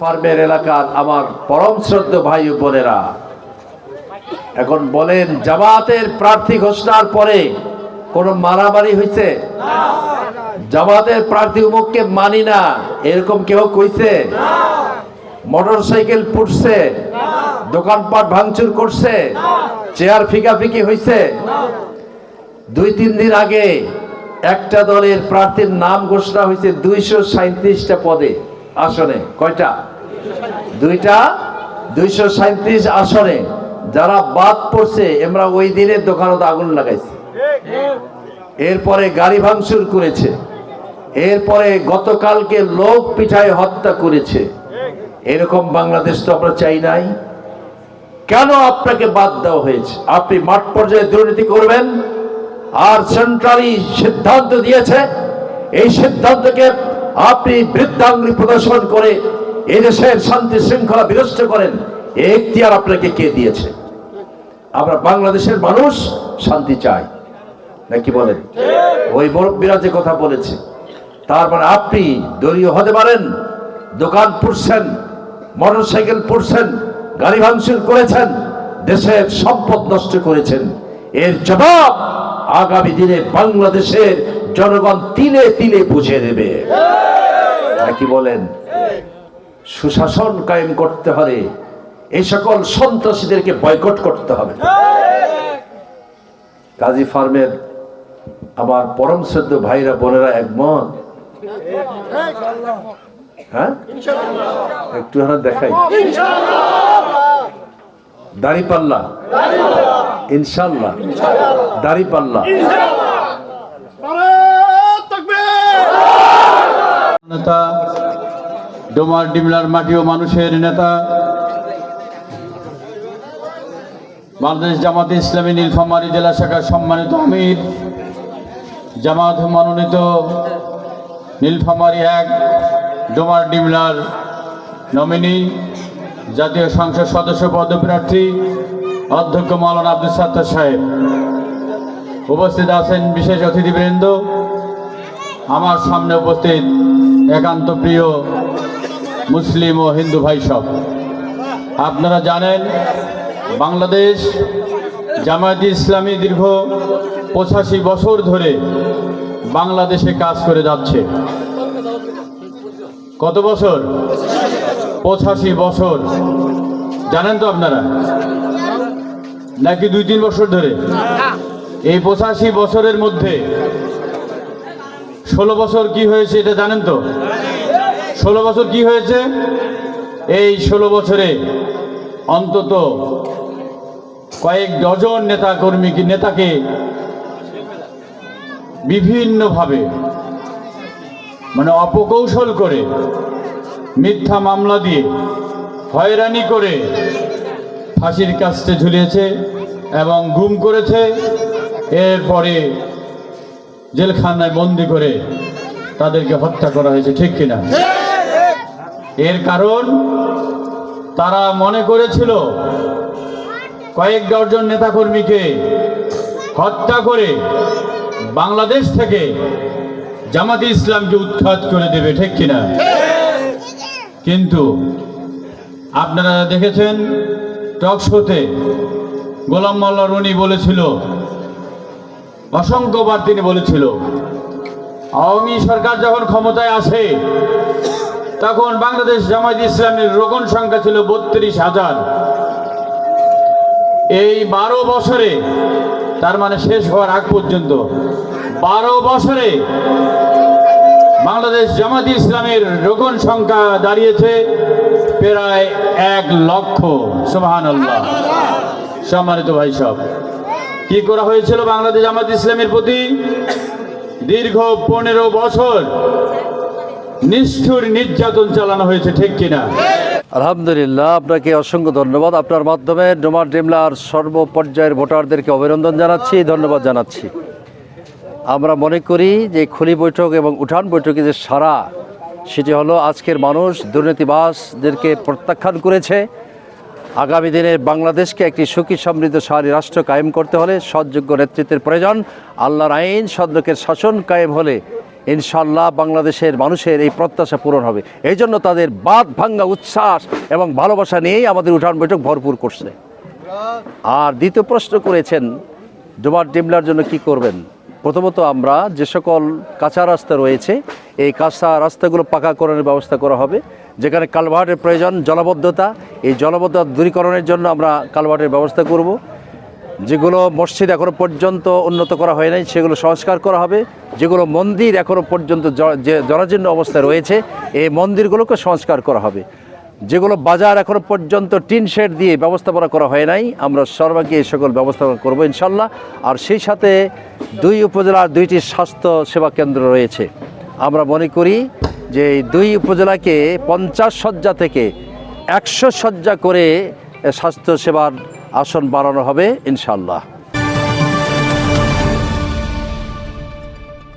ফার্মের এলাকার আমার পরম শ্রদ্ধ ভাই বোনেরা, এখন বলেন, জামাতের প্রার্থী ঘোষণার পরে কোনো মারামারি হয়েছে? জামাতের প্রার্থী উমুককে মানি না, এরকম কেউ কইছে? মোটর সাইকেল পুড়ছে, দোকানপাট ভাঙচুর করছে, চেয়ার ফিকাফিকি হয়েছে দুই, তিন দিন আগে একটা দলের প্রার্থীর নাম ঘোষণা হয়েছে দুইশো সাঁত্রিশটা পদে, আসনে, কয়টা? দুইটা দুইশো সাঁত্রিশ আসনে যারা বাদ পড়ছে, আমরা ওই দিনের দোকানত আগুন লাগাইছি। এরপরে গাড়ি ভাঙচুর করেছে। এরপরে গতকালকে লোক পিঠায় হত্যা করেছে। এরকম বাংলাদেশ তো আমরা চাই নাই। কেন আপনাকে বাদ দেওয়া হয়েছে? আপনি মাঠ পর্যায়ে দুর্নীতি করবেন, আর সেন্ট্রালি সিদ্ধান্ত দিয়েছে। এই সিদ্ধান্তকে আপনি বৃদ্ধাঙ্গুলি প্রদর্শন করে এদেশের শান্তি শৃঙ্খলা বিনষ্ট করেন এখতিয়ার আপনাকে কে দিয়েছে? আমরা বাংলাদেশের মানুষ শান্তি চাই। নাকি বলেন? ওই মুরব্বীরা যে কথা বলেছে তার মানে আপনি দলীয় হতে পারেন দোকান পুড়ছেন মোটর সাইকেল পুড়ছেন গাড়ি ভাঙচুর করেছেন দেশের সম্পদ নষ্ট করেছেন। এর জবাব আগামী দিনে বাংলাদেশের জনগণ তিলে তিলে বুঝে দেবে নাকি বলেন? সুশাসন কায়েম করতে হলে এই সকল সন্ত্রাসীদেরকে বয়কট করতে হবে। কাজী ফার্মের আমার পরম শ্রদ্ধ ভাইরা বোনেরা একমত? হ্যাঁ? একটু দেখাই। দাড়ি পাল্লা। ইনশাল্লাহ দাড়ি পাল্লা। নেতা ডোমার ডিমলার মাটি ও মানুষের নেতা। বাংলাদেশ জামাতে ইসলামী নীলফামারী জেলা শাখার সম্মানিত আমির, জামাত মনোনীত নীলফামারী এক ডোমার ডিমলার নমিনি, জাতীয় সংসদ সদস্য পদপ্রার্থী অধ্যক্ষ মাওলানা আব্দুল সাত্তার সাহেব। উপস্থিত আছেন বিশেষ অতিথিবৃন্দ। আমার সামনে উপস্থিত একান্ত প্রিয় মুসলিম ও হিন্দু ভাই সব। আপনারা জানেন, বাংলাদেশ জামায়াত ইসলামী দীর্ঘ পঁচাশি বছর ধরে বাংলাদেশে কাজ করে যাচ্ছে। কত বছর? পঁচাশি বছর। জানেন তো আপনারা? নাকি দুই তিন বছর ধরে? এই পঁচাশি বছরের মধ্যে ষোলো বছর কি হয়েছে এটা জানেন তো? ষোলো বছর কি হয়েছে? এই ষোলো বছরে অন্তত কয়েক ডজন নেতা কর্মী নেতাকে বিভিন্নভাবে মানে অপকৌশল করে, মিথ্যা মামলা দিয়ে হয়রানি করে ফাঁসির কাছে ঝুলিয়েছে এবং গুম করেছে। এরপরে জেলখানায় বন্দি করে তাদেরকে হত্যা করা হয়েছে, ঠিক কিনা? এর কারণ তারা মনে করেছিল কয়েক ডজন নেতাকর্মীকে হত্যা করে বাংলাদেশ থেকে জামাতে ইসলামকে উৎখাত করে দেবে, ঠিক কিনা? কিন্তু আপনারা দেখেছেন টক শোতে গোলাম মোল্লা রনি বলেছিল, অসংখ্যবার তিনি বলেছিল, আওয়ামী সরকার যখন ক্ষমতায় আসে তখন বাংলাদেশ জামায়াত ইসলামের রোগন সংখ্যা ছিল বত্রিশ হাজার। এই বারো বছরে, তার মানে শেষ হওয়ার আগ পর্যন্ত, বারো বছরে বাংলাদেশ জামাত ইসলামের রোগন সংখ্যা দাঁড়িয়েছে প্রায় এক লক্ষ। সুবাহান সম্মানিত ভাই সব, কি করা হয়েছিল বাংলাদেশ জামাত ইসলামের প্রতি? দীর্ঘ পনেরো বছর নিষ্ঠুর নির্যাতন চালানো হয়েছে, ঠিক কিনা? আলহামদুলিল্লাহ, আপনাকে অসংখ্য ধন্যবাদ। আপনার মাধ্যমে ডোমার ডিমলার সর্বপর্যায়ের ভোটারদেরকে অভিনন্দন জানাচ্ছি, ধন্যবাদ জানাচ্ছি। আমরা মনে করি যে খুলি বৈঠক এবং উঠান বৈঠকে যে সারা সেটি হলো আজকের মানুষ দুর্নীতিবাসদেরকে প্রত্যাখ্যান করেছে। আগামী দিনে বাংলাদেশকে একটি সুখী সমৃদ্ধশালী রাষ্ট্র কায়েম করতে হলে সৎযোগ্য নেতৃত্বের প্রয়োজন। আল্লাহর আইন সদলোকের শাসন কায়েম হলে ইনশাল্লাহ বাংলাদেশের মানুষের এই প্রত্যাশা পূরণ হবে। এই জন্য তাদের বাদ ভাঙ্গা উচ্ছ্বাস এবং ভালোবাসা নিয়েই আমাদের উঠান বৈঠক ভরপুর করছে। আর দ্বিতীয় প্রশ্ন করেছেন ডোবার ডিমলার জন্য কি করবেন? প্রথমত আমরা যে সকল কাঁচা রাস্তা রয়েছে, এই কাঁচা রাস্তাগুলো পাকাকরণের ব্যবস্থা করা হবে, যেখানে কালভার্টের প্রয়োজন, জলবদ্ধতা, এই জলবদ্ধতা দূরীকরণের জন্য আমরা কালভার্টের ব্যবস্থা করব। যেগুলো মসজিদ এখনও পর্যন্ত উন্নত করা হয় নাই, সেগুলো সংস্কার করা হবে। যেগুলো মন্দির এখনও পর্যন্ত যে জরাজীর্ণ অবস্থায় রয়েছে, এই মন্দিরগুলোকে সংস্কার করা হবে। যেগুলো বাজার এখনও পর্যন্ত টিন শেড দিয়ে ব্যবস্থাপনা করা হয় নাই, আমরা সর্বাঙ্গে এই সকল ব্যবস্থাপনা করব ইনশাল্লাহ। আর সেই সাথে দুই উপজেলার দুইটি স্বাস্থ্য সেবা কেন্দ্র রয়েছে। আমরা মনে করি যে দুই উপজেলাকে পঞ্চাশ শয্যা থেকে একশো শয্যা করে স্বাস্থ্য সেবার আসন বাড়ানো হবে ইনশাল্লাহ